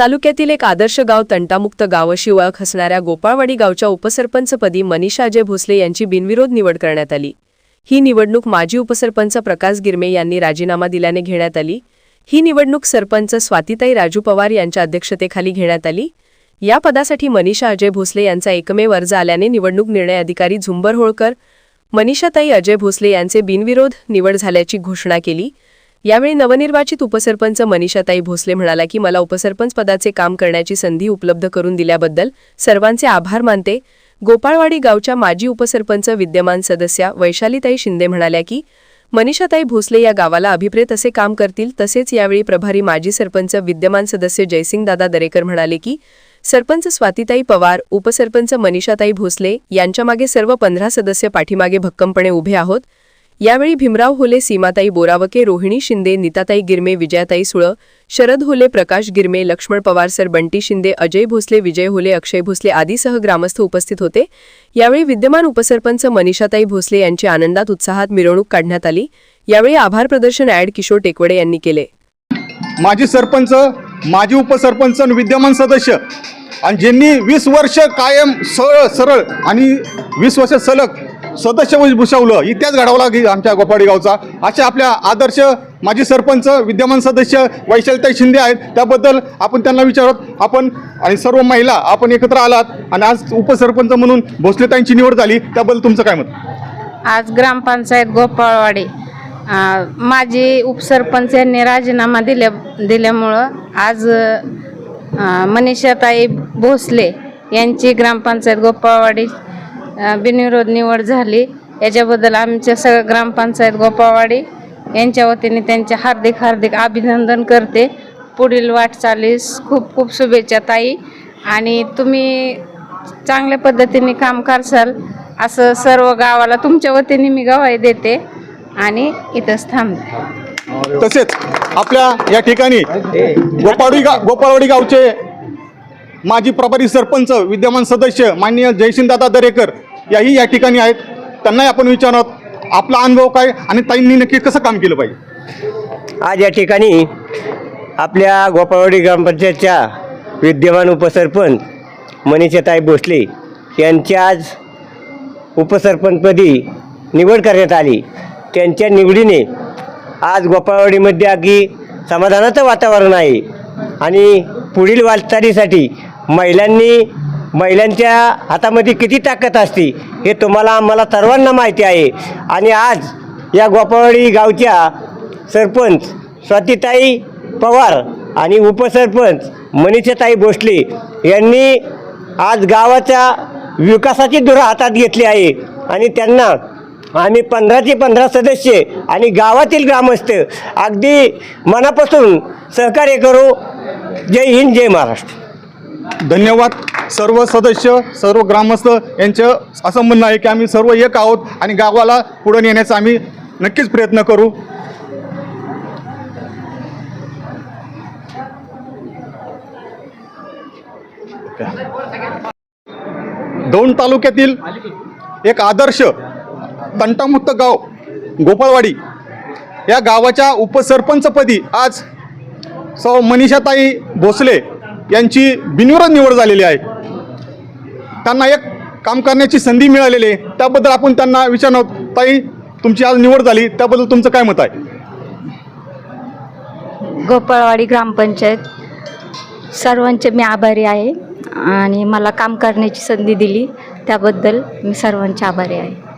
तालुक्यातील एक आदर्श गाव तंटामुक्त गाव अशी ओळख असणाऱ्या गोपाळवाडी गावच्या उपसरपंचपदी मनीषा अजय भोसले यांची बिनविरोध निवड करण्यात आली. ही निवडणूक माजी उपसरपंच प्रकाश गिरमे यांनी राजीनामा दिल्याने घेण्यात आली. ही निवडणूक सरपंच स्वातीताई राजू पवार यांच्या अध्यक्षतेखाली घेण्यात आली. या पदासाठी मनीषा अजय भोसले यांचा एकमेव अर्ज आल्याने निवडणूक निर्णय अधिकारी झुंबर होळकर मनीषाताई अजय भोसले यांचे बिनविरोध निवड झाल्याची घोषणा केली. यावेळी नवनिर्वाचित उपसरपंच मनीषाताई भोसले म्हणाला की मला उपसरपंच पदाचे काम करण्याची संधी उपलब्ध करून दिल्याबद्दल सर्वांचे आभार मानते. गोपाळवाडी गावच्या माजी उपसरपंच विद्यमान सदस्या वैशालीताई शिंदे म्हणाल्या की मनीषाताई भोसले या गावाला अभिप्रेत असे काम करतील तसेच यावेळी प्रभारी माजी सरपंच विद्यमान सदस्य जयसिंगदादा दरेकर म्हणाले की सरपंच स्वातीताई पवार उपसरपंच मनीषाताई भोसले यांच्यामागे सर्व पंधरा सदस्य पाठीमागे भक्कमपणे उभे आहोत. यावेळी भीमराव होले सीमाताई बोरावके रोहिणी शिंदे नीताताई गिरमे विजयाताई सुळ शरद होले प्रकाश गिरमे लक्ष्मण पवार सर बंटी शिंदे अजय भोसले विजय होले अक्षय भोसले आदीसह ग्रामस्थ उपस्थित होते. यावेळी विद्यमान उपसरपंच मनीषाताई भोसले यांची आनंदात उत्साहात मिरवणूक काढण्यात आली. यावेळी आभार प्रदर्शन ॲड किशोर टेकवडे यांनी केले. माजी सरपंच माजी उपसरपंच आणि विद्यमान सदस्य आणि ज्यांनी वीस वर्ष कायम सरळ सरळ आणि वीस वर्ष सलग सदस्य भूषवलं इतिहास घडवला गे- आमच्या गोपाडी गावचा. अशा आपल्या आदर्श माजी सरपंच विद्यमान सदस्य वैशालताई शिंदे आहेत. त्याबद्दल आपण त्यांना विचारत आपण आणि सर्व महिला आपण एकत्र आलात आणि आज उपसरपंच म्हणून भोसलेताईंची निवड झाली. त्याबद्दल तुमचं काय मत? आज ग्रामपंचायत गोपाळवाडी माझी उपसरपंच यांनी राजीनामा दिल्या दिल्यामुळं आज मनीषाताई भोसले यांची ग्रामपंचायत गोपाळवाडी बिनविरोध निवड झाली. याच्याबद्दल आमच्या सगळं ग्रामपंचायत गोपाळवाडी यांच्या वतीने त्यांचे हार्दिक हार्दिक अभिनंदन करते. पुढील वाटचालीस खूप खूप शुभेच्छा ताई. आणि तुम्ही चांगल्या पद्धतीने काम करसाल. असं सर्व गावाला तुमच्या वतीने मी गवाही देते. आणि इथंच थांबते. तसेच आपल्या या ठिकाणी गोपाळवाडी गा गोपाळवाडी गावचे माजी प्रभारी सरपंच विद्यमान सदस्य माननीय जयसिंगदादा दरेकर याही या ठिकाणी आहेत. त्यांनाही आपण विचारत आपला अनुभव काय आणि ताईंनी नक्की कसं काम केलं पाहिजे? आज या ठिकाणी आपल्या गोपाळवाडी ग्रामपंचायतच्या विद्यमान उपसरपंच मनीषाताई भोसले यांची आज उपसरपंचपदी निवड करण्यात आली. त्यांच्या निवडीने आज गोपाळवाडीमध्ये अगदी समाधानाचं वातावरण आहे आणि पुढील वाटचालीसाठी महिलांनी महिलांच्या हातामध्ये किती ताकद असते हे तुम्हाला आम्हाला सर्वांना माहिती आहे. आणि आज या गोपाळवाडी गावच्या सरपंच स्वातीताई पवार आणि उपसरपंच मनीषाताई भोसले यांनी आज गावाच्या विकासाची धुरा हातात घेतली आहे. आणि त्यांना आम्ही पंधरा ते पंधरा सदस्य आणि गावातील ग्रामस्थ अगदी मनापासून सहकार्य करू. जय हिंद जय महाराष्ट्र. धन्यवाद. सर्व सदस्य सर्व ग्रामस्थ यांचं असं म्हणणं आहे की आम्ही सर्व एक आहोत आणि गावाला पुढे नेण्याचा आम्ही नक्कीच प्रयत्न करू. दोन तालुक्यातील एक आदर्श तंटामुक्त गाव गोपाळवाडी या गावाच्या उपसरपंचपदी आज सौ मनीषाताई भोसले यांची बिनविरोध निवड झालेली आहे. त्यांना एक काम करण्याची संधी मिळालेली आहे. त्याबद्दल आपण त्यांना विचारणार ताई तुमची आज निवड झाली. त्याबद्दल तुमचं काय मत आहे? गोपाळवाडी ग्रामपंचायत. सर्वांचे मी आभारी आहे आणि मला काम करण्याची संधी दिली. त्याबद्दल मी सर्वांचे आभारी आहे.